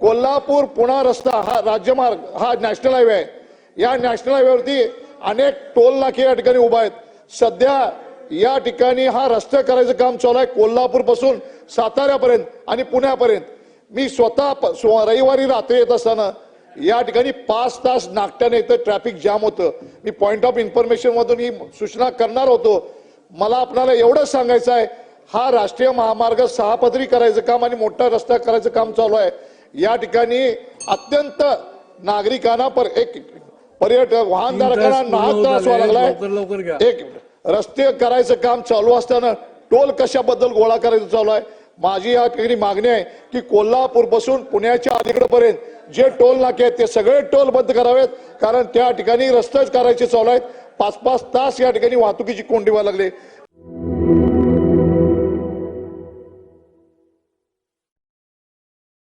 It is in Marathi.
कोल्हापूर पुणा रस्ता हा राज्यमार्ग हा नॅशनल हायवे आहे. या नॅशनल हायवेवरती अनेक टोल नाके या ठिकाणी उभा आहेत. सध्या या ठिकाणी हा रस्ते करायचं काम चालू आहे कोल्हापूरपासून साताऱ्यापर्यंत आणि पुण्यापर्यंत. मी स्वतः प- स्व- रविवारी रात्री येत असताना या ठिकाणी पाच तास नागट्याने इथं ट्रॅफिक जाम होतं. मी पॉईंट ऑफ इन्फॉर्मेशन मधून ही सूचना करणार होतो. मला आपल्याला एवढंच सांगायचं आहे हा राष्ट्रीय महामार्ग सहापदरी करायचं काम आणि मोठा रस्ता करायचं काम चालू आहे. या ठिकाणी अत्यंत नागरिकांना पर एक पर्यटक वाहनधारकांना नाहक त्रास झाले. लागलाय. एक रस्ते करायचं काम चालू असताना टोल कशाबद्दल गोळा करायचं चालू आहे? माझी या ठिकाणी मागणी आहे की कोल्हापूरपासून पुण्याच्या अलीकडेपर्यंत जे टोल नाके आहेत ते सगळे टोल बंद करावेत. कारण त्या ठिकाणी रस्तेच करायचे चालू आहेत. पाच पाच तास या ठिकाणी वाहतुकीची कोंडी व्हायला लागली.